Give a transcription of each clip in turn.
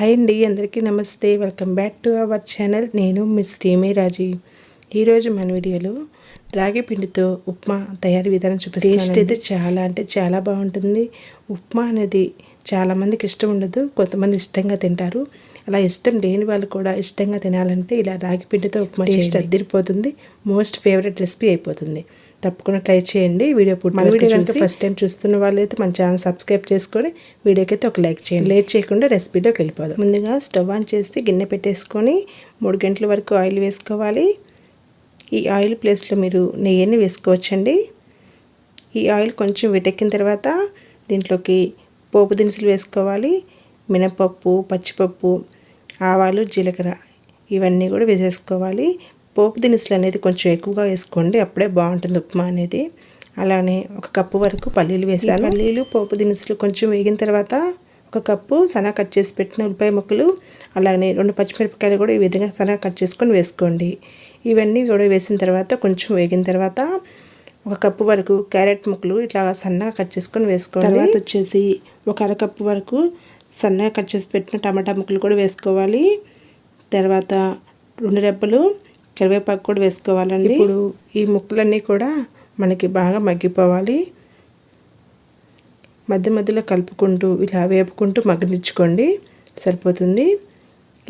Hi అండి అందరికీ నమస్తే. Welcome back to our channel. నేను మిస్ శ్రీమే రాజీ. ఈరోజు మన వీడియోలో రాగి పిండితో ఉప్మా తయారీ విధానం చూపిస్తాను టేస్ట్ అయితే చాలా అంటే చాలా బాగుంటుంది. ఉప్మా అనేది చాలామందికి ఇష్టం ఉండదు కొంతమంది ఇష్టంగా తింటారు. అలా ఇష్టం లేని వాళ్ళు కూడా ఇష్టంగా తినాలంటే ఇలా రాగి పిండితో ఉప్మా టేస్ట్ అద్దరిపోతుంది మోస్ట్ ఫేవరెట్ రెసిపీ అయిపోతుంది. తప్పకుండా ట్రై చేయండి. వీడియో పుట్టి మన వీడియో కనుక ఫస్ట్ టైం చూస్తున్న వాళ్ళైతే మన ఛానల్ సబ్స్క్రైబ్ చేసుకొని వీడియోకి అయితే ఒక లైక్ చేయండి. లేట్ చేయకుండా రెసిపీలోకి వెళ్ళిపోదాం. ముందుగా స్టవ్ ఆన్ చేసి గిన్నె పెట్టేసుకొని మూడు గంటల వరకు ఆయిల్ వేసుకోవాలి. ఈ ఆయిల్ ప్లేస్లో మీరు నెయ్యిని వేసుకోవచ్చండి. ఈ ఆయిల్ కొంచెం వెటెక్కిన తర్వాత దీంట్లోకి పోపు దినుసులు వేసుకోవాలి మినపప్పు పచ్చిపప్పు ఆవాలు జీలకర్ర ఇవన్నీ కూడా వేసేసుకోవాలి. పోపు దినుసులు అనేది కొంచెం ఎక్కువగా వేసుకోండి అప్పుడే బాగుంటుంది ఉప్మా అనేది. అలానే ఒక కప్పు వరకు పల్లీలు వేసాను. పల్లీలు పోపు దినుసులు కొంచెం వేగిన తర్వాత ఒక కప్పు సనా కట్ చేసి పెట్టిన ఉల్లిపాయ ముక్కలు అలానే రెండు పచ్చిమిరపకాయలు కూడా ఈ విధంగా సనా కట్ చేసుకొని వేసుకోండి. ఇవన్నీ కూడా వేసిన తర్వాత కొంచెం వేగిన తర్వాత ఒక కప్పు వరకు క్యారెట్ ముక్కలు ఇట్లా సన్నగా కట్ చేసుకొని వేసుకోండి. తర్వాత వచ్చేసి ఒక అరకప్పు వరకు సన్నగా కట్ చేసి పెట్టిన టమాటా ముక్కలు కూడా వేసుకోవాలి. తర్వాత రెండు రెబ్బలు కరివేపాకు కూడా వేసుకోవాలండి. ఇప్పుడు ఈ ముక్కలన్నీ కూడా మనకి బాగా మగ్గిపోవాలి. మధ్య మధ్యలో కలుపుకుంటూ ఇలా వేపుకుంటూ మగ్గనిచ్చుకోండి. సరిపోతుంది.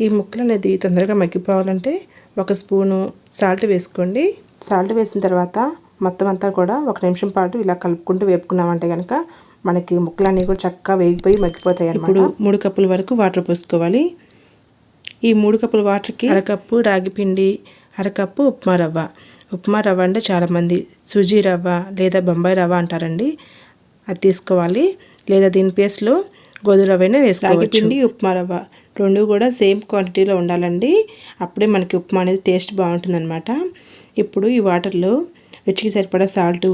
ఈ ముక్కలు అనేది తొందరగా మగ్గిపోవాలంటే ఒక స్పూను సాల్ట్ వేసుకోండి. సాల్ట్ వేసిన తర్వాత మొత్తం అంతా కూడా ఒక నిమిషం పాటు ఇలా కలుపుకుంటూ వేపుకున్నామంటే కనుక మనకి ముక్కలన్నీ కూడా చక్కగా వేగిపోయి మగ్గిపోతాయి అన్నమాట. మూడు కప్పుల వరకు వాటర్ పోసుకోవాలి. ఈ మూడు కప్పుల వాటర్కి అరకప్పు రాగి పిండి అరకప్పు ఉప్మా రవ్వ. ఉప్మా రవ్వ అంటే చాలామంది సుజీ రవ్వ లేదా బొంబాయి రవ్వ అంటారండి. అది తీసుకోవాలి. లేదా దీని ప్లేస్లో గోధుమ రవ్వైనా వేసుకోవాలి పిండి ఉప్మా రవ్వ రెండు కూడా సేమ్ క్వాంటిటీలో ఉండాలండి. అప్పుడే మనకి ఉప్మా అనేది టేస్ట్ బాగుంటుందన్నమాట. ఇప్పుడు ఈ వాటర్లో రుచికి సరిపడా సాల్ట్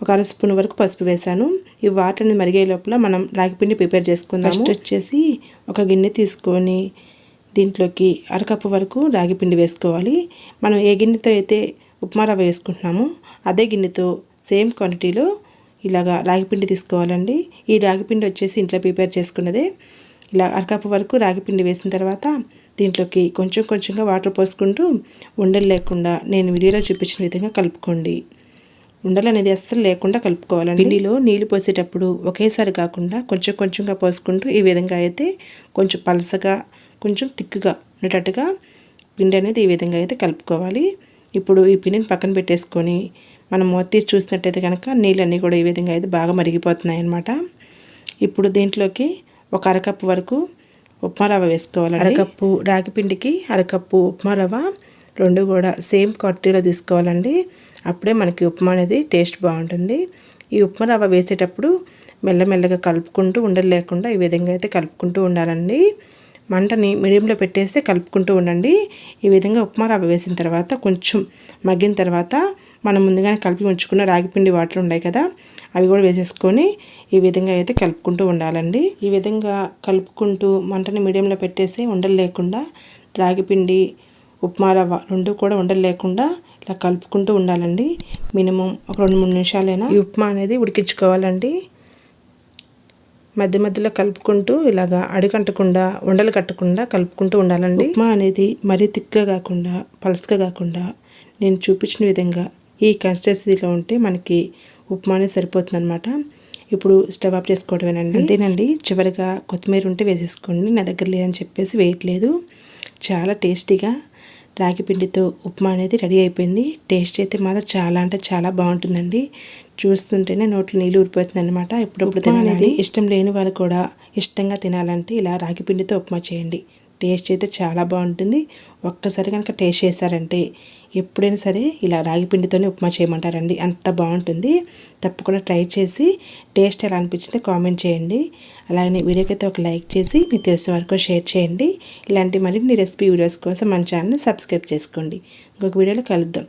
ఒక అర స్పూన్ వరకు పసుపు వేసాను ఈ వాటర్ని మరిగే లోపల మనం రాగిపిండి ప్రిపేర్ చేసుకుందాం ఫస్ట్ వచ్చేసి ఒక గిన్నె తీసుకొని దీంట్లోకి అరకప్పు వరకు రాగిపిండి వేసుకోవాలి. మనం ఏ గిన్నెతో అయితే ఉప్మా రవ్వ వేసుకుంటున్నామో అదే గిన్నెతో సేమ్ క్వాంటిటీలో ఇలాగా రాగిపిండి తీసుకోవాలండి. ఈ రాగిపిండి వచ్చేసి ఇంట్లో ప్రిపేర్ చేసుకున్నదే. ఇలా అరకప్పు వరకు రాగిపిండి వేసిన తర్వాత దీంట్లోకి కొంచెం కొంచెంగా వాటర్ పోసుకుంటూ ఉండలు లేకుండా నేను వీడియోలో చూపించిన విధంగా కలుపుకోండి. ఉండలు అనేది అస్సలు లేకుండా కలుపుకోవాలండి. పిండిలో నీళ్ళు పోసేటప్పుడు ఒకేసారి కాకుండా కొంచెం కొంచెంగా పోసుకుంటూ ఈ విధంగా అయితే కొంచెం పలసగా కొంచెం తిక్కుగా ఉండేటట్టుగా పిండి అనేది ఈ విధంగా అయితే కలుపుకోవాలి. ఇప్పుడు ఈ పిండిని పక్కన పెట్టేసుకొని మనం మొత్తి చూసినట్టయితే కనుక నీళ్ళన్నీ కూడా ఈ విధంగా అయితే బాగా మరిగిపోతున్నాయి అన్నమాట ఇప్పుడు దీంట్లోకి ఒక అరకప్పు వరకు ఉప్మా రవ్వ వేసుకోవాలి అరకప్పు రాగి పిండికి అరకప్పు ఉప్మా రవ్వ రెండు కూడా సేమ్ క్వాంటిటీలో తీసుకోవాలండి. అప్పుడే మనకి ఉప్మా అనేది టేస్ట్ బాగుంటుంది. ఈ ఉప్మా రవ్వ వేసేటప్పుడు మెల్లమెల్లగా కలుపుకుంటూ ఉండలు లేకుండా ఈ విధంగా అయితే కలుపుకుంటూ ఉండాలండి. మంటని మీడియంలో పెట్టేస్తే కలుపుకుంటూ ఉండండి. ఈ విధంగా ఉప్మా రవ్వ వేసిన తర్వాత కొంచెం మగ్గిన తర్వాత మనం ముందుగానే కలిపి ఉంచుకున్న రాగిపిండి వాటర్ ఉన్నాయి కదా అవి కూడా వేసేసుకొని ఈ విధంగా అయితే కలుపుకుంటూ ఉండాలండి. ఈ విధంగా కలుపుకుంటూ మంటని మీడియంలో పెట్టేసి ఉండలు లేకుండా రాగిపిండి ఉప్మా రవ్వ రెండు కూడా ఉండలు లేకుండా ఇలా కలుపుకుంటూ ఉండాలండి. మినిమం ఒక రెండు మూడు నిమిషాలైనా ఈ ఉప్మా అనేది ఉడికించుకోవాలండి. మధ్య మధ్యలో కలుపుకుంటూ ఇలాగా అడుగంటకుండా ఉండలు కట్టకుండా కలుపుకుంటూ ఉండాలండి. ఉప్మా అనేది మరీ తిక్కగా కాకుండా పలసగా కాకుండా నేను చూపించిన విధంగా ఈ కన్సిస్టెన్సీలో ఉంటే మనకి ఉప్మా అనేది సరిపోతుంది అనమాట ఇప్పుడు స్టవ్ ఆఫ్ చేసుకోవడమేనండి. అంతేనండి. చివరిగా కొత్తిమీర ఉంటే వేసేసుకోండి. నా దగ్గర లేదని చెప్పేసి వేయట్లేదు చాలా టేస్టీగా రాగి పిండితో ఉప్మా అనేది రెడీ అయిపోయింది. టేస్ట్ అయితే మాత్రం చాలా అంటే చాలా బాగుంటుందండి. చూస్తుంటేనే నోట్లో నీళ్ళు ఊరిపోతుంది అనమాట ఇప్పుడప్పుడు తినాలనేది ఇష్టం లేని వాళ్ళు కూడా ఇష్టంగా తినాలంటే ఇలా రాగి పిండితో ఉప్మా చేయండి. టేస్ట్ అయితే చాలా బాగుంటుంది. ఒక్కసారి కనుక టేస్ట్ చేశారంటే ఎప్పుడైనా సరే ఇలా రాగి పిండితోనే ఉప్మా చేయమంటారండి. అంత బాగుంటుంది. తప్పకుండా ట్రై చేసి టేస్ట్ ఎలా అనిపించిందో కామెంట్ చేయండి. అలాగే వీడియోకి అయితే ఒక లైక్ చేసి మీకు తెలిసిన వరకు షేర్ చేయండి. ఇలాంటి మరిన్ని రెసిపీ వీడియోస్ కోసం మన ఛానల్ని సబ్స్క్రైబ్ చేసుకోండి. ఇంకొక వీడియోలో కలుద్దాం.